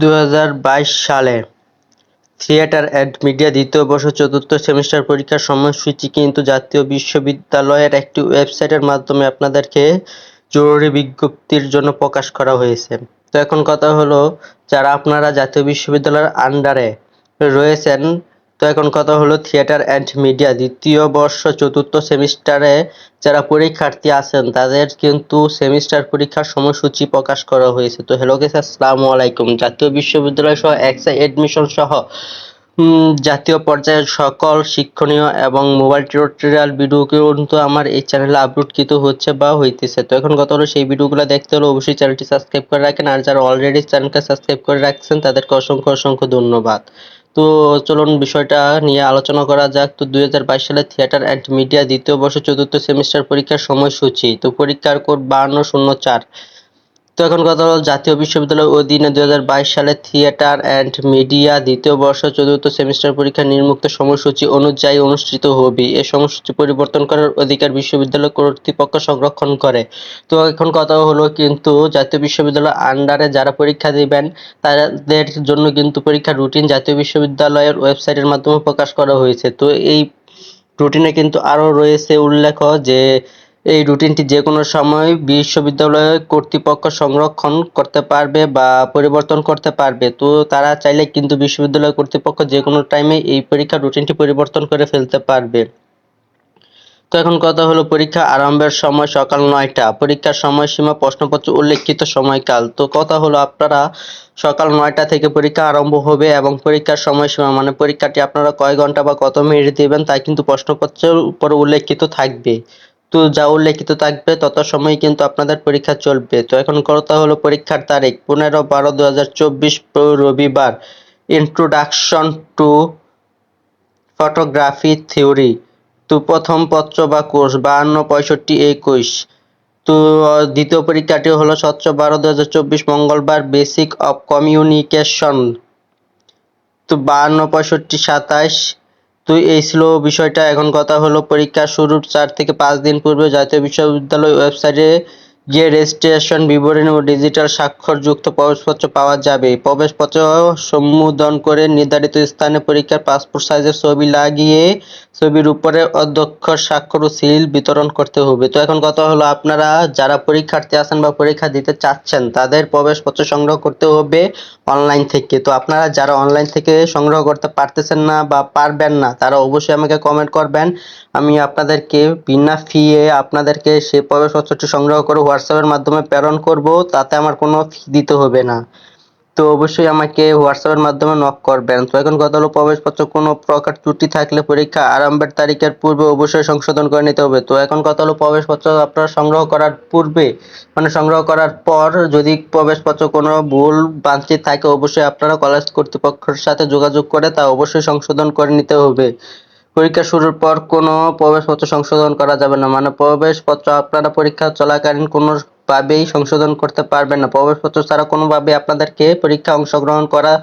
দুই হাজার বাইশ সালে থিয়েটার অ্যান্ড মিডিয়া দ্বিতীয় বর্ষ চতুর্থ সেমিস্টার পরীক্ষার সময়সূচি কিন্তু জাতীয় বিশ্ববিদ্যালয়ের একটি ওয়েবসাইটের মাধ্যমে আপনাদেরকে জরুরি বিজ্ঞপ্তির জন্য প্রকাশ করা হয়েছে। তো এখন কথা হলো, যারা আপনারা জাতীয় বিশ্ববিদ্যালয়ের আন্ডারে রয়েছেন তো এখন কথা হলো থিয়েটার অ্যান্ড মিডিয়া, দ্বিতীয় বর্ষ চতুর্থ সেমিস্টারে যারা পরীক্ষার্থী আছেন, তাদের কিন্তু সেমিস্টার পরীক্ষার সময়সূচি প্রকাশ করা হয়েছে। তো হ্যালো গেস আসসালামু আলাইকুম। জাতীয় বিশ্ববিদ্যালয় সহ এক্সা এডমিশন সহ জাতীয় পর্যায়ের সকল শিক্ষণীয় এবং মোবাইল টিউটোরিয়াল ভিডিও কিন্তু আমার এই চ্যানেলে আপলোডকৃত হচ্ছে বা হইতেছে। তো এখন কথা হলো সেই ভিডিওগুলো দেখতে হলে অবশ্যই চ্যানেলটি সাবস্ক্রাইব করে রাখেন। আর যারা অলরেডি চ্যানেলকে সাবস্ক্রাইব করে রাখছেন, তাদেরকে অসংখ্য অসংখ্য ধন্যবাদ। তো চলুন বিষয়টা নিয়ে আলোচনা করা যাক। তো দুই হাজার বাইশ সালে থিয়েটার অ্যান্ড মিডিয়া দ্বিতীয় বর্ষ চতুর্থ সেমিস্টার পরীক্ষার সময়সূচি। তো পরীক্ষার কোড বাহান্ন শূন্য চার। তো এখন কথা হল জাতীয় বিশ্ববিদ্যালয়ের অধীনে দুই সালে থিয়েটার অ্যান্ড মিডিয়া দ্বিতীয় বর্ষ চতুর্থ সেমিস্টার পরীক্ষা নির্মুক্ত সময়সূচি অনুযায়ী অনুষ্ঠিত হবে। এ সময়সূচি পরিবর্তন করার অধিকার বিশ্ববিদ্যালয় কর্তৃপক্ষ সংরক্ষণ করে। তো এখন কথা হলো কিন্তু জাতীয় বিশ্ববিদ্যালয়ের আন্ডারে যারা পরীক্ষা দিবেন, তাদের জন্য কিন্তু পরীক্ষার রুটিন জাতীয় বিশ্ববিদ্যালয়ের ওয়েবসাইটের মাধ্যমে প্রকাশ করা হয়েছে। তো এই রুটিনে কিন্তু আরও রয়েছে উল্লেখ যে এই রুটিনটি যে কোনো সময় বিশ্ববিদ্যালয় কর্তৃপক্ষ সংরক্ষণ করতে পারবে বা পরিবর্তন করতে পারবে। তো তারা চাইলে কিন্তু বিশ্ববিদ্যালয় কর্তৃপক্ষ যে কোনো টাইমে এই পরীক্ষার রুটিনটি পরিবর্তন করে ফেলতে পারবে। তো এখন কথা হলো পরীক্ষা আরম্ভের সময় সকাল নয়টা। পরীক্ষার সময়সীমা, প্রশ্নপত্র, উল্লেখিত সময়কাল। তো কথা হলো আপনারা সকাল নয়টা থেকে পরীক্ষা আরম্ভ হবে এবং পরীক্ষার সময়সীমা মানে পরীক্ষাটি আপনারা কয় ঘণ্টা বা কত মিনিট দেবেন তা কিন্তু প্রশ্নপত্রের উপর উল্লেখিত থাকবে। তো যা উল্লেখিত থাকবে তত সময় কিন্তু আপনাদের পরীক্ষা চলবে। তো এখন কথা হলো পরীক্ষার তারিখ, পনেরো বারো দু হাজার চব্বিশ রবিবার। ইন্ট্রোডাকশন টু ফটোগ্রাফি থিওরি তো প্রথম পত্র বা কোর্স বাহান্ন পঁয়ষট্টি একুশ। তো দ্বিতীয় পরীক্ষাটি হলো সতেরো বারো দু হাজার চব্বিশ মঙ্গলবার বেসিক অফ কমিউনিকেশন তো, বাহান্ন পঁয়ষট্টি সাতাশ তো এই ছিল বিষয়টা। এখন কথা হলো, পরীক্ষা শুরুর চার থেকে পাঁচ দিন পূর্বে জাতীয় বিশ্ববিদ্যালয় ওয়েবসাইটে গিয়ে রেজিস্ট্রেশন বিবরণী ও ডিজিটাল স্বাক্ষরযুক্ত প্রবেশপত্র পাওয়া যাবে। প্রবেশপত্র সম্বোধন করে নির্ধারিত স্থানে পরীক্ষার পাসপোর্ট সাইজের ছবি লাগিয়ে ছবির উপরে অধ্যক্ষর স্বাক্ষর ও সিল বিতরণ করতে হবে। তো এখন কথা হলো আপনারা যারা পরীক্ষার্থী আছেন বা পরীক্ষা দিতে চাচ্ছেন, তাদের প্রবেশপত্র সংগ্রহ করতে হবে অনলাইন থেকে। তো আপনারা যারা অনলাইন থেকে সংগ্রহ করতে পারতেছেন না বা পারবেন না, তারা অবশ্যই আমাকে কমেন্ট করবেন। আমি আপনাদেরকে বিনা ফিয়ে আপনাদেরকে সেই প্রবেশপত্রটি সংগ্রহ করে হোয়াটসঅ্যাপের মাধ্যমে প্রেরণ করব, তাতে আমার কোনো ফি দিতে হবে না। তো অবশ্যই আমাকে হোয়াটসঅ্যাপের মাধ্যমে নক করবেন। তো এখন কথা হলো প্রবেশপত্র কোনো প্রকার ত্রুটি থাকলে পরীক্ষা আরম্ভের তারিখের পূর্বে অবশ্যই সংশোধন করে নিতে হবে। তো এখন কথা হলো প্রবেশপত্র আপনারা সংগ্রহ করার পূর্বে মানে সংগ্রহ করার পর যদি প্রবেশপত্র কোনো ভুল বাঞ্ছিত থাকে, অবশ্যই আপনারা কলেজ কর্তৃপক্ষের সাথে যোগাযোগ করে তা অবশ্যই সংশোধন করে নিতে হবে। পরীক্ষা শুরুর পর কোনো প্রবেশপত্র সংশোধন করা যাবে না। মানে প্রবেশপত্র আপনারা পরীক্ষা চলাকালীন কোনোভাবেই সংশোধন করতে পারবেন না। প্রবেশপত্র ছাড়া কোনোভাবে আপনাদেরকে পরীক্ষা অংশগ্রহণ করা,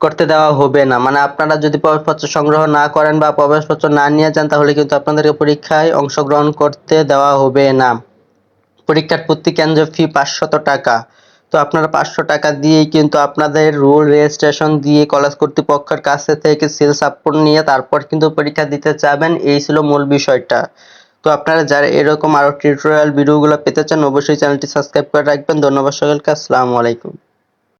করতে দেওয়া হবে না। মানে আপনারা যদি প্রবেশপত্র সংগ্রহ না করেন বা প্রবেশপত্র না নিয়ে যান, তাহলে কিন্তু আপনাদেরকে পরীক্ষায় অংশগ্রহণ করতে দেওয়া হবে না। পরীক্ষার প্রতি কেন্দ্র ফি পাঁচশত টাকা। তো আপনারা পাঁচশো টাকা দিয়েই কিন্তু আপনাদের রুল রেজিস্ট্রেশন দিয়ে কলেজ কর্তৃপক্ষের কাছে থেকে সিল সাপোর্ট নিয়ে তারপর কিন্তু পরীক্ষা দিতে চাবেন। এই ছিল মূল বিষয়টা। তো আপনারা যারা এরকম আরও টিউটোরিয়াল ভিডিওগুলো পেতে চান, অবশ্যই চ্যানেলটি সাবস্ক্রাইব করে রাখবেন। ধন্যবাদ সকলকে। আসসালামু আলাইকুম।